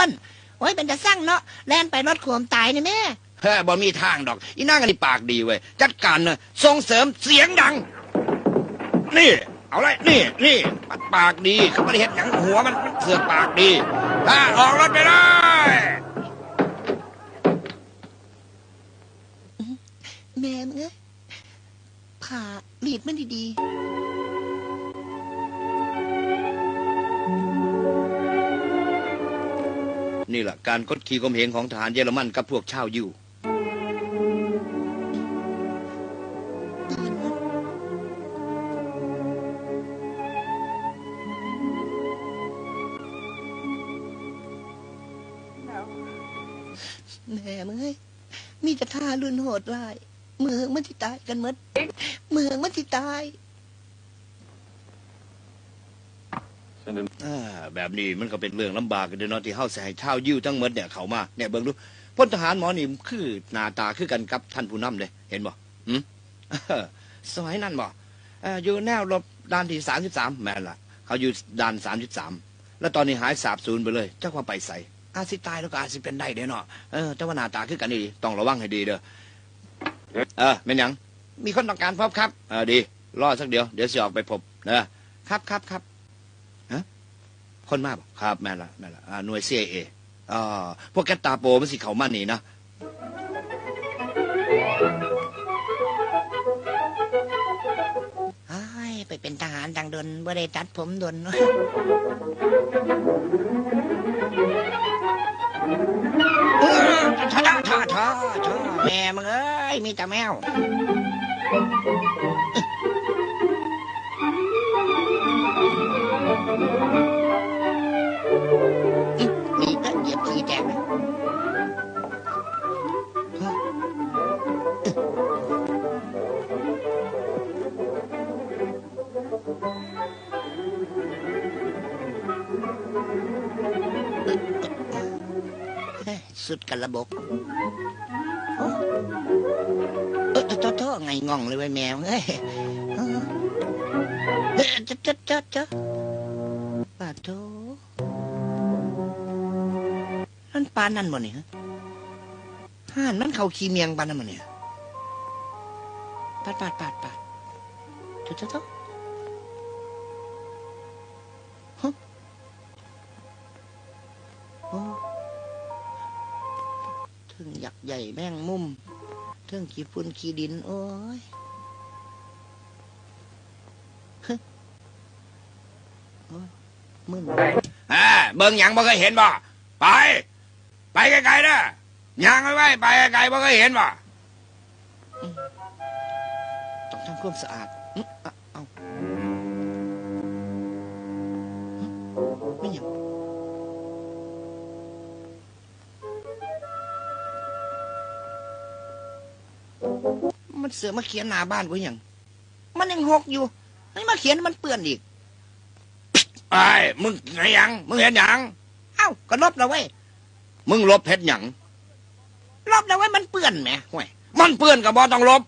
วนโอ้ยเป็นจะสร้างเนาะแล่นไปรถขวมตายนี่แม่เฮ้ยบ่มีทางดอก อีนางอันนี้ปากดีเว้ยจัดการเนอะส่งเสริมเสียงดัง นี่ เอาเลยนี่นี่มันปากดีเขาไม่ได้เห็นหนังหัวมันมันเสือกปากดีถ้าออกรถไปเลยแม่มึงเอ้ยผ่าหลีดมันดี นี่แหละการกดขี่ข่มเหงของทหารเยอรมันกับพวกชาวยิวแม่มึงเอ้ยมีแต่ท่ารุนโหดร้ายเมืองมันที่ตายกันมดเมืองมันที่ตาย อ่าแบบนี้มันก็เป็นเรื่องลำบากกันเด้อเนาะที่เฮาสิให้ชาวยิวทั้งหมดเนี่ยเขามาเนี่ยเบิ่งดูพลทหารหมอนี่คือหน้าตาคือกันกับท่านผู้นำเลยเห็นบ่หืมเออสมัยนั้นบ่เอ่ออยู่แนวรบด่านที่33แม่นล่ะ เขาอยู่ด่าน33แล้วตอนนี้หายสาบสูญไปเลยเจ้าว่าไปใส่อาจสิตายแล้วก็อาจสิเป็นได้เด้เนาะเออแต่ว่าหน้าตาคือกันนี่ต้องระวังให้ดีเด้อเออแม่นหยังมีคนต้องการพบครับเออดีรอสักเดียวเดี๋ยวสิออกไปพบนะครับครับครับ คนมาบอกครับแม่นละแม่นละอ่าหน่วย CIA อ่าพวกแกตาโปมันสิเขามานี่นะไอ้ายไปเป็นทหารดังดนบ่ได้ตัดผมดนท่าท่าท่าท่าท่าแม่มึงเอ้ยมีแต่แมว สุดกันระบบโอ้เออโตโตไงง่องเลยว้แมวเอ้ยเออเฮ้ยจ๊ะจ๊ะจ๊ะจ๊ะปาโตนั่นปานนั่นบ่เนี่ยห่านมันเขาขี้เมียงปานนั่นบ่เนี่ยปาดปาดปาดปาดโตโตโตฮะโอ้ ถึงหยักใหญ่แม่งมุมถึงขี้ฝุ่นขี้ดิน โอ้ยฮึมึนอ่าเบิ่งหยังบ่เคยเห็นบ่ไป ไปไกลๆเด้อหยังไว้ไว้ไปไกลๆบ่เคยเห็นบ่ต้องทำความสะอาด มันเสือมาเขียนหน้าบ้านกูหยังมันยังหกอยู่นี่มาเขียนมันเปื้อนอีกไอ้ยมึงไงหยังมึงเห็นหยังเอ้าก็ลบแล้วเว้ยมึงลบเพชรหยังลบแล้วเว้ยมันเปื้อนแหมห่วยมันเปื้อนกับบ่ต้องลบ